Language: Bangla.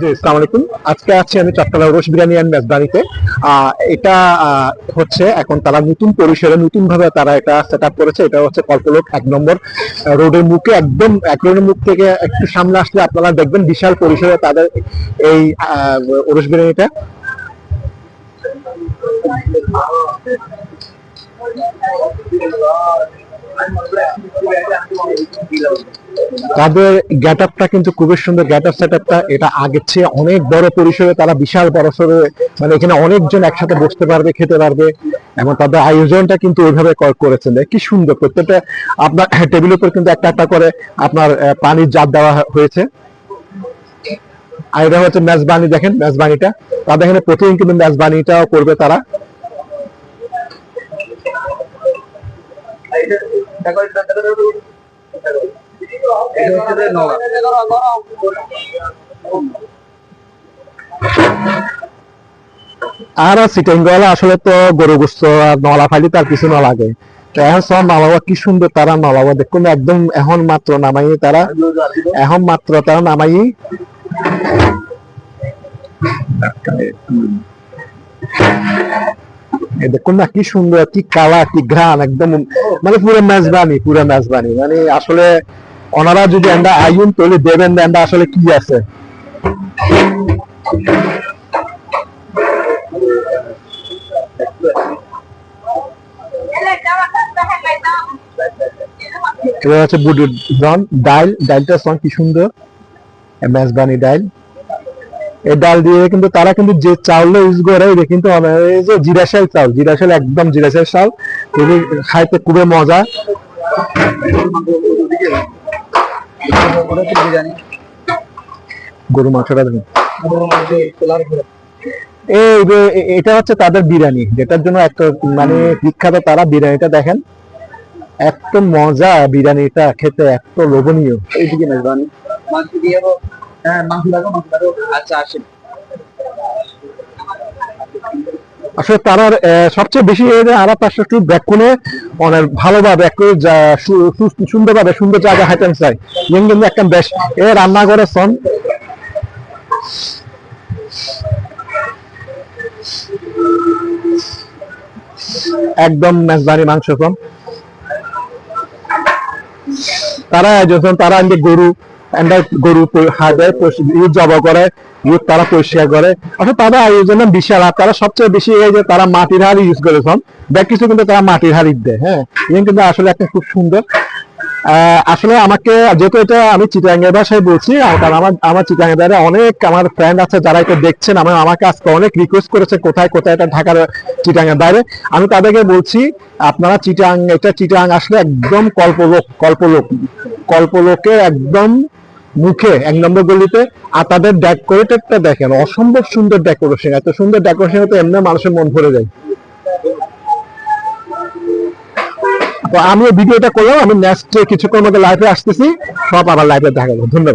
জি আলাইকুম। আজকে আছি আমি চট্টগ্রাম রোশ বিরিয়ানি অ্যান্ড মেজবানিতে। এটা হচ্ছে এখন তারা নতুন পরিসরে নতুন ভাবে তারা এটা সেট আপ করেছে। এটা হচ্ছে কল্পলোক এক নম্বর রোডের মুখে একদম, এক রোডের মুখ থেকে একটু সামনে আসলে আপনারা দেখবেন বিশাল পরিসরে তাদের এই রোশ বিরিয়ানিটা। তাদের গেট আপটা কিন্তু খুবই সুন্দর। গেট আপ সেট আপটা এটা আগের চেয়ে অনেক বড় পরিসরে তারা বিশাল বড় সড়ে মানে এখানে অনেকজন একসাথে বসতে পারবে, খেতে পারবে এবং তাদের আয়োজনটা কিন্তু ওইভাবে করেছেন। কি সুন্দর প্রত্যেকটা আপনার টেবিলের উপর কিন্তু একটা একটা করে আপনার পানির জার দেওয়া হয়েছে। আর এটা হচ্ছে মেজবানি, দেখেন মেজবানিটা। তাদের এখানে প্রতিদিন কিন্তু মেজবানিটাও করবে তারা। আর সিটেঙ্গলা আসলে তো গরু গোস্ত আর নলা ফাইলি তার কিছু না লাগে তো এখন সব নলাবা কি সুন্দর তারা নলাবা দেখুন, একদম এখন মাত্র নামাই তারা। এখন মাত্র তারা নামাই এ দেখুন না কি সুন্দর, কি কালা, কি ঘ্রাণ, একদম মানে পুরো মেজবানি পুরো মেজবানি। মানে আসলে ওনারা যদি আমরা আইন তৈরি দেবেন না আসলে কি আছে? এটা হচ্ছে বুডুর ডাল ডালটা সং কি সুন্দর? মেজবানি ডাল এই ডাল দিয়ে কিন্তু তারা কিন্তু যে চাউল ইউজ করে, এটা কিন্তু যে জিরাশাল চাউল জিরাশাল একদম জিরাশাল চাউল এগুলি খাইতে খুবই মজা। গরু মাংসটা দেখুন। এটা হচ্ছে তাদের বিরিয়ানি, যেটার জন্য একটা মানে বিখ্যাত তারা বিরিয়ানিটা দেখেন। এত মজা বিরিয়ানিটা খেতে, এত লোভনীয়। এইদিকে মেজবানি হ্যাঁ মাংস লাগো মাংস লাগো আচ্ছা আসেন আসলে তারা সবচেয়ে বেশি আরা পাঁচশো একটু ব্যাকুনে অনেক ভালোভাবে একটু সুন্দরভাবে সুন্দর জায়গা হাইতেন চাই কিন্তু একটা বেশ এ রান্না করে সন একদম মেজবানি মাংস সন তারা যখন তারা গরু। এমনি গরু হাতে পরিষ- জবা করে ইউজ তারা পরিষ্কার করে। আসলে তাদের আয়োজন বিশাল আর তারা সবচেয়ে বেশি এই যে তারা মাটির হাড়ি ইউজ করেছেন দেখ কিছু কিন্তু তারা মাটির হাড়ি দেয় হ্যাঁ? এই কিন্তু আসলে একটা খুব সুন্দর। আসলে আমাকে যেহেতু এটা আমি চিটাঙ্গের ভাষায় বলছি কারণ আমার আমার চিটাঙ্গের বাইরে অনেক আমার ফ্রেন্ড আছে যারা এটা দেখছেন, আমার, আমাকে আজকে অনেক রিকোয়েস্ট করেছে কোথায় কোথায় এটা ঢাকার চিটাঙ্গের বাইরে। আমি তাদেরকে বলছি, আপনারা চিটাং, এটা চিটাং আসলে একদম কল্পলোক কল্পলোক কল্পলোকে একদম মুখে এক নম্বর গলিতে, আর তাদের ডেকোরেটেডটা দেখেন, অসম্ভব সুন্দর ডেকোরেশন এত সুন্দর ডেকোরেশন তো এমনি মানুষের মন ভরে যায়। তো আমি ভিডিওটা করলাম, আমি নেক্সট কিছুক্ষণ মধ্যে লাইভে আসতেছি, সব আবার লাইভে দেখা ধন্যবাদ।